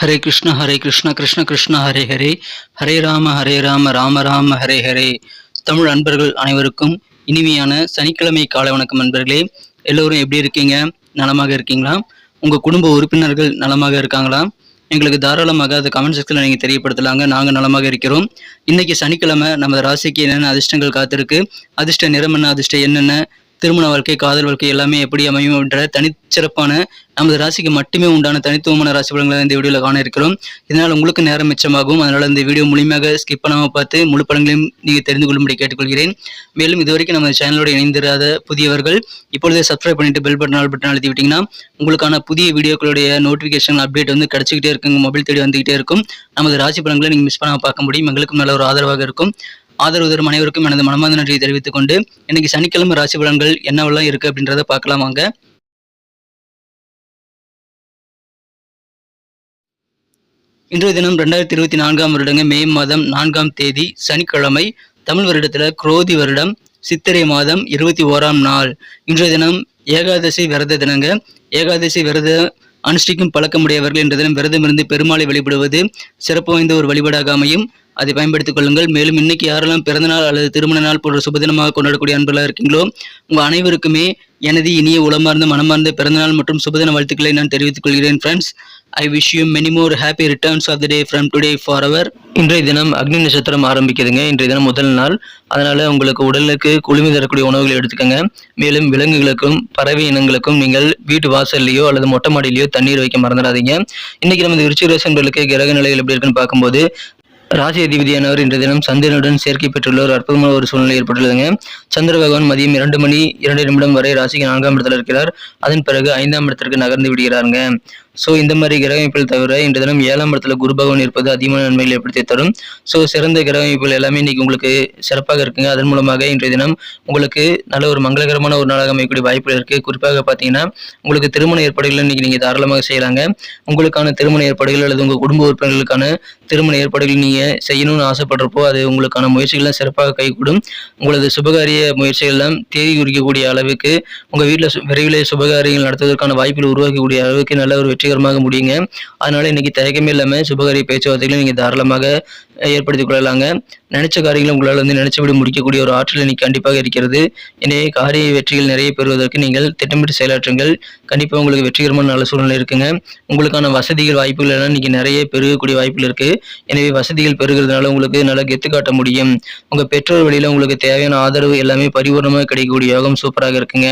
ஹரே கிருஷ்ண ஹரே கிருஷ்ண கிருஷ்ண கிருஷ்ண ஹரே ஹரே. ஹரே ராம ஹரே ராம ராம ராம ஹரே ஹரே. தமிழ் அன்பர்கள் அனைவருக்கும் இனிமையான சனிக்கிழமை காலை வணக்கம் அன்பர்களே எல்லோரும் எப்படி இருக்கீங்க? நலமாக இருக்கீங்களா? உங்கள் குடும்ப உறுப்பினர்கள் நலமாக இருக்காங்களா? எங்களுக்கு தாராளமாக அதை கமெண்ட் செக்ஷனில் நீங்கள் தெரியப்படுத்தலாங்க. நாங்கள் நலமாக இருக்கிறோம். இன்றைக்கி சனிக்கிழமை நமது ராசிக்கு என்னென்ன அதிர்ஷ்டங்கள் காத்திருக்கு? அதிர்ஷ்ட நிறம் என்ன? அதிர்ஷ்டம் என்னென்ன திருமண வாழ்க்கை காதல் வாழ்க்கை எல்லாமே எப்படி அமையும் என்ற தனிச்சிறப்பான நமது ராசிக்கு மட்டுமே உண்டான தனித்துவமான ராசி பலன்களை இந்த வீடியோவில் காண இருக்கிறோம் இதனால் உங்களுக்கு நேரம் மிச்சமாகும். அதனால் இந்த வீடியோ முழுமையாக ஸ்கிப் பண்ணாமல் பார்த்து முழு படங்களையும் நீங்கள் தெரிந்து கொள்ளும்படி கேட்டுக்கொள்கிறேன். மேலும் இதுவரைக்கும் நம்ம சேனலோடு இணைந்திராத புதியவர்கள் இப்பொழுதே சப்ஸ்கிரைப் பண்ணிட்டு பெல் பட்டன் ஆல் பட்டன் அழுத்தி விட்டிங்கன்னா உங்களுக்கான புதிய வீடியோக்களுடைய நோட்டிஃபிகேஷன் அப்டேட் வந்து கிடச்சிக்கிட்டே இருக்குங்க மொபைல் தேடி வந்துகிட்டே இருக்கும். நமது ராசி பலன்களை நீங்கள் மிஸ் பண்ணாமல் பார்க்க முடியும். எங்களுக்கும் நல்ல ஒரு ஆதரவாக இருக்கும். ஆதரவு தரும் அனைவருக்கும் எனது மனமார்ந்த நன்றியை தெரிவித்துக் கொண்டு இன்னைக்கு சனிக்கிழமை ராசி பலன்கள் என்னவெல்லாம் இருக்கு அப்படின்றத பார்க்கலாம் வாங்க. இன்றைய தினம் ரெண்டாயிரத்தி இருபத்தி நான்காம் வருடங்க மே மாதம் நான்காம் தேதி சனிக்கிழமை தமிழ் வருடத்துல குரோதி வருடம் சித்திரை மாதம் இருபத்தி ஓராம் நாள். இன்றைய தினம் ஏகாதசி விரத தினங்க. ஏகாதசி விரத அனுஷ்டிக்கும் பழக்கமுடையவர்கள் இன்றைய தினம் விரதம் பெருமாளை வழிபடுவது சிறப்பு வாய்ந்த ஒரு வழிபாடாக அமையும். அதை பயன்படுத்திக் கொள்ளுங்கள். மேலும் இன்னைக்கு யாரெல்லாம் பிறந்தநாள் அல்லது திருமண நாள் போன்ற சுபதினமாக கொண்டாடக்கூடிய அன்பர்களாக இருக்கீங்களோ உங்க அனைவருக்குமே எனது இனிய உளமார்ந்த மனமார்ந்த பிறந்தநாள் மற்றும் சுபதின வாழ்த்துக்களை நான் தெரிவித்துக் கொள்கிறேன் friends I wish you many more happy returns of the day from today for our இன்றைய தினம் அக்னி நட்சத்திரம் ஆரம்பிக்குதுங்க. இன்றைய தினம் முதல் நாள். அதனால் உங்களுக்கு உடலுக்கு குளுமை தரக்கூடிய உணவுகளை எடுத்துக்கோங்க. மேலும் விலங்குகளுக்கும் பறவை இனங்களுக்கும் நீங்கள் வீட்டு வாசல்லையோ அல்லது மொட்டை மாடியிலையோ தண்ணீர் வைக்க மறந்துடாதீங்க. இன்றைக்கி நமது விருச்சிகரசங்களுக்கு கிரக நிலைகள் எப்படி இருக்குன்னு பார்க்கும்போது ராசி அதிபதியானவர் இன்றைய தினம் சந்திரனுடன் சேர்க்கை பெற்றுள்ள ஒரு அற்புதமான ஒரு சூழ்நிலை ஏற்பட்டுள்ளதுங்க. சந்திர பகவான் மதியம் இரண்டு மணி இரண்டு நிமிடம் வரை ராசிக்கு நான்காம் இடத்துல இருக்கிறார். அதன் பிறகு ஐந்தாம் இடத்திற்கு நகர்ந்து விடுகிறாருங்க. ஸோ இந்த மாதிரி கிரகமைப்புகள் தவிர இன்று தினம் ஏழாம் இடத்துல குரு பகவான் இருப்பது அதிகமான நன்மைகளை ஏற்படுத்தி தரும்? ஸோ சிறந்த கிரகமைப்புகள் எல்லாமே இன்னைக்கு உங்களுக்கு சிறப்பாக இருக்குங்க. அதன் மூலமாக இன்றைய தினம் உங்களுக்கு நல்ல ஒரு மங்களகரமான ஒரு நாளாக அமையக்கூடிய வாய்ப்புகள் இருக்கு. குறிப்பாக பார்த்தீங்கன்னா உங்களுக்கு திருமண ஏற்பாடுகள் இன்னைக்கு நீங்கள் தாராளமாக செய்யலாங்க. உங்களுக்கான திருமண ஏற்பாடுகள் அல்லது உங்கள் குடும்ப உறுப்பினர்களுக்கான திருமண ஏற்பாடுகள் நீங்கள் செய்யணும்னு ஆசைப்படுறப்போ அது உங்களுக்கான முயற்சிகள்லாம் சிறப்பாக கைகூடும். உங்களது சுபகாரிய முயற்சிகள்லாம் தேதி குறிக்கக்கூடிய அளவுக்கு உங்கள் வீட்டில் விரைவில் சுபகாரியங்கள் நடத்துவதற்கான வாய்ப்புகள் உருவாக்கக்கூடிய அளவுக்கு நல்ல ஒரு வெற்றி வெற்றிகரமாக முடியுங்க. அதனால இன்னைக்கு தயக்கமே இல்லாமல் சுபகாரிய பேச்சுவார்த்தைகளை நீங்கள் தாராளமாக ஏற்படுத்திக் கொள்ளலாங்க. நினைச்ச காரியங்களை உங்களால் வந்து நினைச்சபடி முடிக்கக்கூடிய ஒரு ஆற்றல் இன்னைக்கு கண்டிப்பாக இருக்கிறது. எனவே காரிய வெற்றிகள் நிறைய பெறுவதற்கு நீங்கள் திட்டமிட்டு செயலாற்றுங்கள். கண்டிப்பாக உங்களுக்கு வெற்றிகரமான நல்ல சூழ்நிலை இருக்குங்க. உங்களுக்கான வசதிகள் வாய்ப்புகள் எல்லாம் இன்னைக்கு நிறைய பெருகக்கூடிய வாய்ப்புகள் இருக்கு. எனவே வசதிகள் பெருகிறதுனால உங்களுக்கு நல்லா கெத்து காட்ட முடியும். உங்கள் பெற்றோர் வழியில் உங்களுக்கு தேவையான ஆதரவு எல்லாமே பரிபூர்ணமாக கிடைக்கக்கூடிய யோகம் சூப்பராக இருக்குங்க.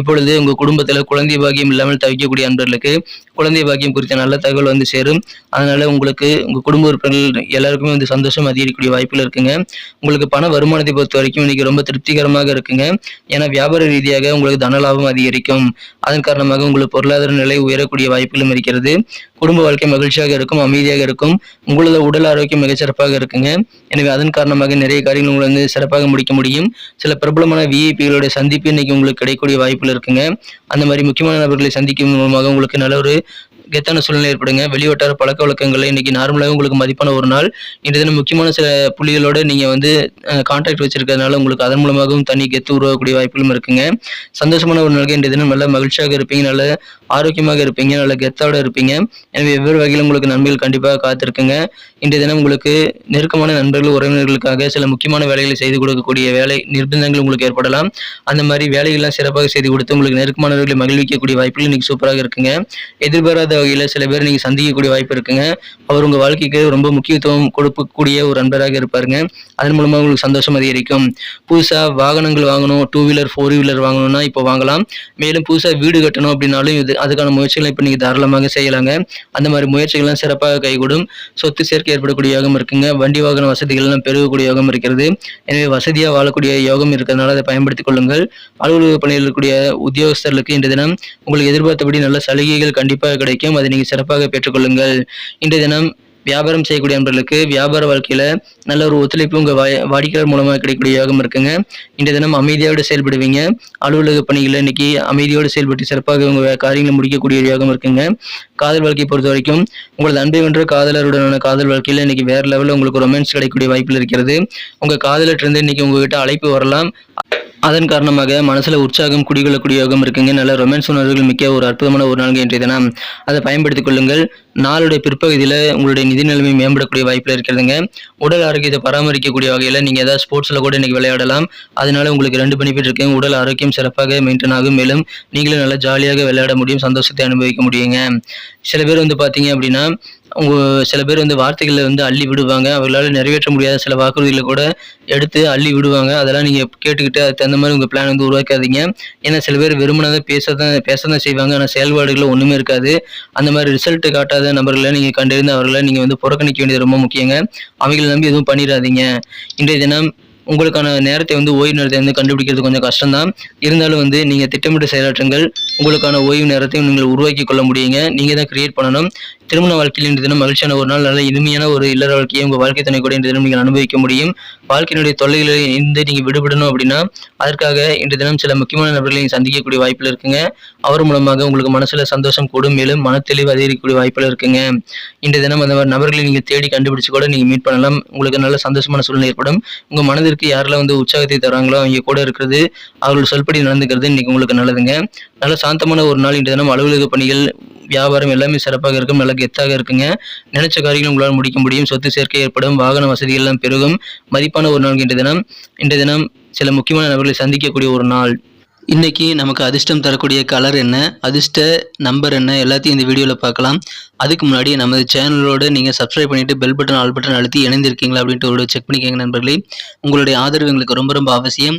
இப்பொழுது உங்கள் குடும்பத்தில் குழந்தை பாக்கியம் இல்லாமல் தவிக்கக்கூடிய அன்பர்களுக்கு குழந்தை பாக்கியம் குறித்த நல்ல தகவல் வந்து சேரும். அதனால உங்களுக்கு உங்கள் குடும்ப உறுப்பினர்கள் எல்லாருக்குமே வந்து சந்தோஷம் அதிகரிக்கக்கூடிய வாய்ப்புகள் இருக்குங்க. உங்களுக்கு பண வருமானத்தை பொறுத்த வரைக்கும் இன்னைக்கு ரொம்ப திருப்திகரமாக இருக்குங்க. ஏன்னா வியாபார ரீதியாக உங்களுக்கு தன லாபம் அதிகரிக்கும். அதன் காரணமாக உங்களுக்கு பொருளாதார நிலை உயரக்கூடிய வாய்ப்புகளும் இருக்கிறது. குடும்ப வாழ்க்கை மகிழ்ச்சியாக இருக்கும் அமைதியாக இருக்கும். உங்களது உடல் ஆரோக்கியம் மிகச்சிறப்பாக இருக்குங்க. எனவே அதன் காரணமாக நிறைய காரியங்கள் உங்களை வந்து சிறப்பாக முடிக்க முடியும். சில பிரபலமான விஐபிகளுடைய சந்திப்பு இன்னைக்கு உங்களுக்கு கிடைக்கக்கூடிய வாய்ப்புகள் இருக்குங்க. அந்த மாதிரி முக்கியமான நபர்களை சந்திக்கும் மூலமாக உங்களுக்கு நல்ல ஒரு கெத்தான சூழ்நிலை ஏற்படுங்க. வெளிவட்டார பழக்க வழக்கங்களை இன்னைக்கு நார்மலாக உங்களுக்கு மதிப்பான ஒரு நாள். இன்றைய தினம் முக்கியமான சில புள்ளிகளோடு நீங்கள் வந்து கான்டாக்ட் வச்சிருக்கிறதுனால உங்களுக்கு அதன் மூலமாகவும் தனி கெத்து உருவாகக்கூடிய வாய்ப்புகளும் இருக்குங்க. சந்தோஷமான ஒரு நாளுக்கு இன்றைய தினம் நல்ல மகிழ்ச்சியாக இருப்பீங்க. நல்ல ஆரோக்கியமாக இருப்பீங்க. நல்ல கெத்தோட இருப்பீங்க. எனவே வெவ்வேறு வகையில் உங்களுக்கு நன்மைகள் கண்டிப்பாக காத்திருக்குங்க. இன்றைய தினம் உங்களுக்கு நெருக்கமான நண்பர்கள் உறவினர்களுக்காக சில முக்கியமான வேலைகளை செய்து கொடுக்கக்கூடிய வேலை நிர்பந்தங்கள் உங்களுக்கு ஏற்படலாம். அந்த மாதிரி வேலைகள்லாம் சிறப்பாக செய்து கொடுத்து உங்களுக்கு நெருக்கமானவர்களை மகிழ்விக்கக்கூடிய வாய்ப்புகள் இன்னைக்கு சூப்பராக இருக்குங்க. எதிர்பாராத வகையில் சில பேர் நீங்கள் சந்திக்கக்கூடிய வாய்ப்பு இருக்குங்க. அவர் உங்கள் வாழ்க்கைக்கு ரொம்ப முக்கியத்துவம் கொடுக்கக்கூடிய ஒரு நண்பராக இருப்பாருங்க. அதன் மூலமாக உங்களுக்கு சந்தோஷம் அதிகரிக்கும். புதுசாக வாகனங்கள் வாங்கணும் டூ வீலர் ஃபோர் வீலர் வாங்கணும்னா இப்போ வாங்கலாம். மேலும் புதுசாக வீடு கட்டணும் அப்படின்னாலும் இது அதுக்கான முயற்சிகளை இப்போ நீங்கள் தாராளமாக செய்யலாங்க. அந்த மாதிரி முயற்சிகள்லாம் சிறப்பாக கைகூடும். சொத்து சேர்க்கை ஏற்படக்கூடிய யோகம் இருக்குங்க. வண்டி வாகன வசதிகள்லாம் பெருகக்கூடிய யோகம் இருக்கிறது. எனவே வசதியாக வாழக்கூடிய யோகம் இருக்கிறதுனால அதை பயன்படுத்திக் கொள்ளுங்கள். அலுவலக பணியில் இருக்கக்கூடிய உத்தியோகஸ்தர்களுக்கு இன்றைய தினம் உங்களுக்கு எதிர்பார்த்தபடி நல்ல சலுகைகள் கண்டிப்பாக கிடைக்கும். அதை நீங்கள் சிறப்பாக பெற்றுக்கொள்ளுங்கள். இன்றைய தினம் வியாபாரம் செய்யக்கூடிய நண்பர்களுக்கு வியாபார வாழ்க்கையில நல்ல ஒரு ஒத்துழைப்பு உங்க வா வாடிக்கையாளர் மூலமா கிடைக்கக்கூடிய யோகம் இருக்குங்க. இன்றைய தினம் அமைதியோடு செயல்படுவீங்க. அலுவலக பணிகளில் இன்னைக்கு அமைதியோடு செயல்பட்டு சிறப்பாக உங்கள் காரியங்களை முடிக்கக்கூடிய ஒரு யோகம் இருக்குங்க. காதல் வாழ்க்கையை பொறுத்த வரைக்கும் உங்களது அன்பை வென்ற காதலருடனான காதல் வாழ்க்கையில் இன்னைக்கு வேற லெவலில் உங்களுக்கு ரொமான்ஸ் கிடைக்கக்கூடிய வாய்ப்பில் இருக்கிறது. உங்கள் காதலர் இருந்து இன்னைக்கு உங்ககிட்ட அழைப்பு வரலாம். அதன் காரணமாக மனசில் உற்சாகம் குடிகொள்ளக்கூடிய யோகம் இருக்குங்க. நல்ல ரொமான்ஸ் உணர்வுகள் மிக்க ஒரு அற்புதமான ஒரு நாள் இன்றைய தினம். அதை பயன்படுத்திக் கொள்ளுங்கள். நாளுடைய பிற்பகுதியில் உங்களுடைய நிதி நிலைமை மேம்படக்கூடிய வாய்ப்பில் இருக்கிறதுங்க. உடல் ஆரோக்கியத்தை பராமரிக்கக்கூடிய வகையில் நீங்கள் ஏதாவது ஸ்போர்ட்ஸில் கூட இன்னைக்கு விளையாடலாம். அதனால உங்களுக்கு ரெண்டு பெனிஃபிட் இருக்குங்க. உடல் ஆரோக்கியம் சிறப்பாக மெயின்டைன் ஆகும். மேலும் நீங்களும் நல்லா ஜாலியாக விளையாட முடியும். சந்தோஷத்தை அனுபவிக்க முடியுங்க. சில பேர் வந்து பார்த்தீங்க அப்படின்னா உங்க சில பேர் வந்து வார்த்தைகளை வந்து அள்ளி விடுவாங்க. அவர்களால் நிறைவேற்ற முடியாத சில வாக்குறுதிகளை கூட எடுத்து அள்ளி விடுவாங்க. அதெல்லாம் நீங்கள் கேட்டுக்கிட்டு அதுக்கு தகுந்த மாதிரி உங்கள் பிளான் வந்து உருவாக்காதீங்க. ஏன்னா சில பேர் வெறுமனதை பேச தான் பேச தான் செய்வாங்க. ஆனால் செயல்பாடுகள் ஒன்றுமே இருக்காது. அந்த மாதிரி ரிசல்ட் காட்டாத நபர்களை நீங்கள் கண்டறிந்து அவர்களை நீங்கள் வந்து புறக்கணிக்க வேண்டியது ரொம்ப முக்கியங்க. அவங்களை நம்பி எதுவும் பண்ணிடாதீங்க. இன்றைய தினம் உங்களுக்கான நேரத்தை வந்து ஓய்வு நேரத்தை வந்து கண்டுபிடிக்கிறது கொஞ்சம் கஷ்டம்தான். இருந்தாலும் வந்து நீங்கள் திட்டமிட்டு செயலாற்றுங்கள். உங்களுக்கான ஓய்வு நேரத்தையும் நீங்கள் உருவாக்கி கொள்ள முடியுங்க. நீங்கள் தான் கிரியேட் பண்ணணும். திருமண வாழ்க்கையில் இன்று தினம் மகிழ்ச்சியான ஒரு நாள் நல்ல இனிமையான ஒரு இல்லற வாழ்க்கையை உங்கள் வாழ்க்கை துணை கூட இன்று தினம் நீங்கள் அனுபவிக்க முடியும். வாழ்க்கையினுடைய தொல்லைகளை இருந்து நீங்கள் விடுபடணும் அப்படின்னா அதற்காக இன்று தினம் சில முக்கியமான நபர்களை சந்திக்கக்கூடிய வாய்ப்பில் இருக்குங்க. அவர் மூலமாக உங்களுக்கு மனசில் சந்தோஷம் கூடும் மேலும் மனத்தெளிவு அதிகரிக்கக்கூடிய வாய்ப்பில் இருக்குங்க. இன்று தினம் அந்த மாதிரி நபர்களை நீங்கள் தேடி கண்டுபிடிச்சு கூட நீங்கள் மீட் பண்ணலாம். உங்களுக்கு நல்ல சந்தோஷமான சூழ்நிலை ஏற்படும். உங்கள் மனதிற்கு யாரெல்லாம் வந்து உற்சாகத்தை தராங்களோ அவங்க கூட இருக்கிறது அவர்கள் சொல்படி நடந்துக்கிறது இன்னைக்கு உங்களுக்கு நல்லதுங்க. நல்ல சாந்தமான ஒரு நாள் இன்று தினம் அலுவலக பணிகள் வியாபாரம் எல்லாமே சிறப்பாக இருக்கும் நல்ல கெத்தாக இருக்குங்க. நினைச்ச காரியங்கள் உங்களால் முடிக்க முடியும். சொத்து சேர்க்கை ஏற்படும் வாகன வசதிகள் எல்லாம் பெருகும். மதிப்பான ஒரு நாள் இன்றைய தினம். இன்றைய தினம் சில முக்கியமான நபர்களை சந்திக்கக்கூடிய ஒரு நாள். இன்றைக்கி நமக்கு அதிர்ஷ்டம் தரக்கூடிய கலர் என்ன? அதிர்ஷ்ட நம்பர் என்ன? எல்லாத்தையும் இந்த வீடியோவில் பார்க்கலாம். அதுக்கு முன்னாடி நமது சேனலோடு நீங்கள் சப்ஸ்கிரைப் பண்ணிவிட்டு பெல் பட்டன் ஆல் பட்டன் அழுத்தி இணைந்திருக்கீங்களா அப்படின்ட்டு ஒரு செக் பண்ணிக்கோங்க நண்பர்களே. உங்களுடைய ஆதரவு எங்களுக்கு ரொம்ப ரொம்ப அவசியம்.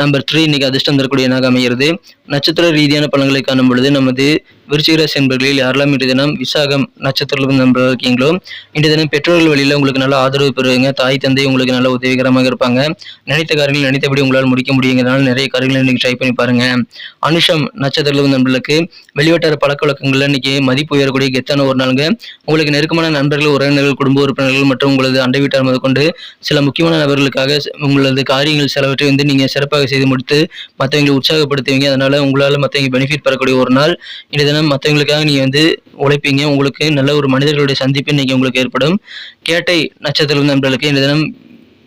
நம்பர் த்ரீ இன்றைக்கி அதிர்ஷ்டம் தரக்கூடிய எண்ணாக அமைகிறது. நட்சத்திர ரீதியான பலன்களை காணும் பொழுது நமது விருச்சிகராசி என்பர்களில் யாரெல்லாம் இன்றைய தினம் விசாகம் நட்சத்திரம் நம்பர் இருக்கீங்களோ இன்றைய தினம் பெற்றோர்கள் வழியில் உங்களுக்கு நல்ல ஆதரவு பெறுவீங்க. தாய் தந்தை உங்களுக்கு நல்ல உதவிகரமாக இருப்பாங்க. நினைத்த காரியங்கள் நினைத்தபடி உங்களால் முடிக்க முடியுங்கிறதுனால நிறைய காரியங்களை இன்றைக்கி ட்ரை பண்ணி பாருங்க. அனுஷம் நட்சத்திரம் நண்பர்களுக்கு வெளிவட்டார பழக்க வழக்கங்கள்ல இன்னைக்கு மதிப்பு உயரக்கூடிய கெத்தான ஒரு நாளுங்க. உங்களுக்கு நெருக்கமான நண்பர்கள் உறவினர்கள் குடும்ப உறுப்பினர்கள் மற்றும் உங்களது அண்டை வீட்டார் முதற்கொண்டு சில முக்கியமான நபர்களுக்காக உங்களது காரியங்கள் சிலவற்றை வந்து நீங்கள் சிறப்பாக செய்து முடித்து மற்றவங்களை உற்சாகப்படுத்துவீங்க. அதனால் உங்களால் மற்றவங்க பெனிஃபிட் பெறக்கூடிய ஒரு நாள். இந்த தினம் மற்றவங்களுக்காக நீங்கள் வந்து உழைப்பீங்க. உங்களுக்கு நல்ல ஒரு மனிதர்களுடைய சந்திப்பு இன்னைக்கு உங்களுக்கு ஏற்படும். கேட்டை நட்சத்திர நண்பர்களுக்கு இந்த தினம்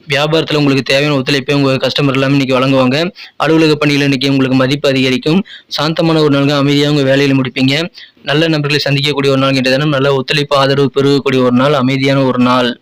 வியாபாரத்தில் உங்களுக்கு தேவையான ஒத்துழைப்பை உங்கள் கஸ்டமர் எல்லாமே இன்றைக்கி வழங்குவாங்க. அலுவலக பணியில் இன்றைக்கி உங்களுக்கு மதிப்பு அதிகரிக்கும். சாந்தமான ஒரு நாளுங்க அமைதியாக உங்கள் வேலையில் முடிப்பீங்க. நல்ல நபர்களை சந்திக்கக்கூடிய ஒரு நாள். என்ற தினம் நல்ல ஒத்துழைப்பு ஆதரவு பெருகக்கூடிய ஒரு நாள். அமைதியான ஒரு நாள்.